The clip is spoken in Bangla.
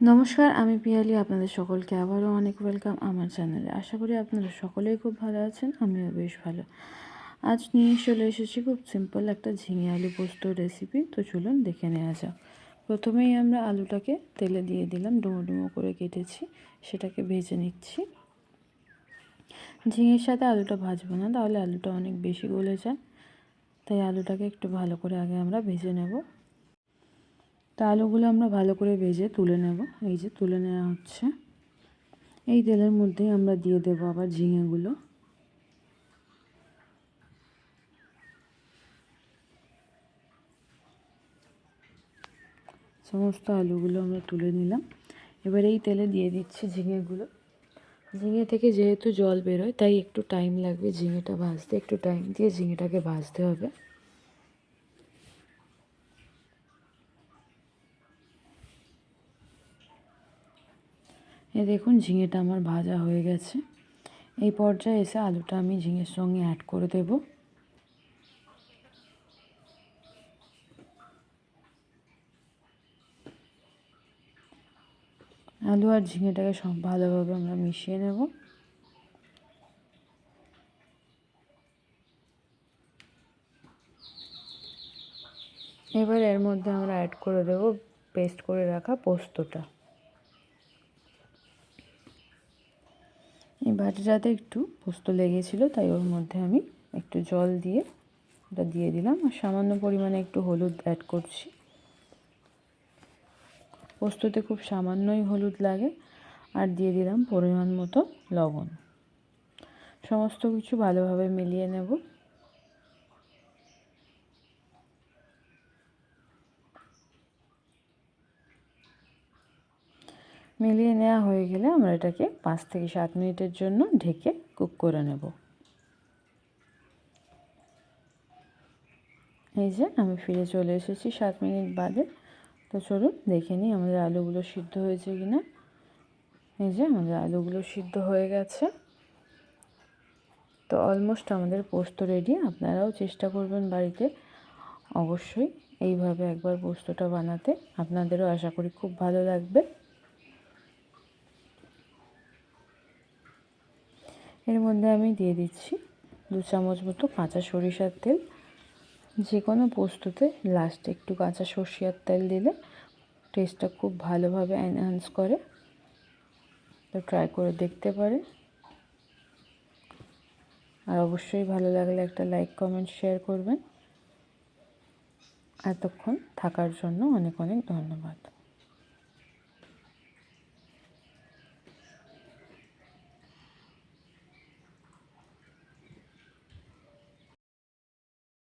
নমস্কার, আমি পিয়ালি, আপনাদের সকলকে আবারও অনেক ওয়েলকাম আমার চ্যানেলে আশা করি আপনারা সকলেই খুব ভালো আছেন, আমিও বেশ ভালো। আজ নিয়ে চলে এসেছি খুব সিম্পল একটা ঝিঙে আলু পোস্ত রেসিপি তো চলুন দেখে নেওয়া যাক। প্রথমেই আমরা আলুটাকে তেলে দিয়ে দিলাম, ডুমো ডুমো করে কেটেছি, সেটাকে ভেজে নিচ্ছি। ঝিঙের সাথে আলুটা ভাজবো না, তাহলে আলুটা অনেক বেশি গলে যায়, তাই আলুটাকে একটু ভালো করে আগে আমরা ভেজে নেব। তা আলুগুলো আমরা ভালো করে ভেজে তুলে নেব। এই যে তুলে নেওয়া হচ্ছে। এই তেলের মধ্যেই আমরা দিয়ে দেবো আবার ঝিঙেগুলো। সমস্ত আলুগুলো আমরা তুলে নিলাম। এবার এই তেলে দিয়ে দিচ্ছি ঝিঙেগুলো। ঝিঙে থেকে যেহেতু জল বেরোয়, তাই একটু টাইম লাগবে ঝিঙেটা ভাজতে। একটু টাইম দিয়ে ঝিঙেটাকে ভাজতে হবে। এ দেখুন, ঝিঙেটা আমার ভাজা হয়ে গেছে। এই পর্যায়ে এসে আলুটা আমি ঝিঙের সঙ্গে অ্যাড করে দেব। আলু আর ঝিঙেটাকে সব ভালোভাবে আমরা মিশিয়ে নেব। এবার এর মধ্যে আমরা অ্যাড করে দেব পেস্ট করে রাখা পোস্তটা। এই বাটিটাতে একটু পোস্ত লেগেছিল, তাই ওর মধ্যে আমি একটু জল দিয়ে ওটা দিয়ে দিলাম। আর সামান্য পরিমাণে একটু হলুদ অ্যাড করছি। পোস্ততে খুব সামান্যই হলুদ লাগে। আর দিয়ে দিলাম পরিমাণ মতো লবণ। সমস্ত কিছু ভালোভাবে মিলিয়ে নেব। মিলিয়ে নেওয়া হয়ে গেলে আমরা এটাকে পাঁচ থেকে সাত মিনিটের জন্য ঢেকে কুক করে নেব। এই যে আমি ফিরে চলে এসেছি সাত মিনিট বাদে। তো চলুন দেখে নিই আমাদের আলুগুলো সিদ্ধ হয়েছে কি না এই যে আমাদের আলুগুলো সিদ্ধ হয়ে গেছে। তো অলমোস্ট আমাদের পোস্ত রেডি আপনারাও চেষ্টা করবেন বাড়িতে অবশ্যই এইভাবে একবার পোস্তটা বানাতে। আপনাদেরও আশা করি খুব ভালো লাগবে। এর মধ্যে আমি দিয়ে দিচ্ছি দু চামচ মতো কাঁচা সরিষার তেল। যে কোনো পোস্ততে লাস্টে একটু কাঁচা সর্ষের তেল দিলে টেস্টটা খুব ভালোভাবে এনহান্স করে। তো ট্রাই করে দেখতে পারে আর অবশ্যই ভালো লাগলে একটা লাইক কমেন্ট শেয়ার করবেন। এতক্ষণ থাকার জন্য অনেক অনেক ধন্যবাদ।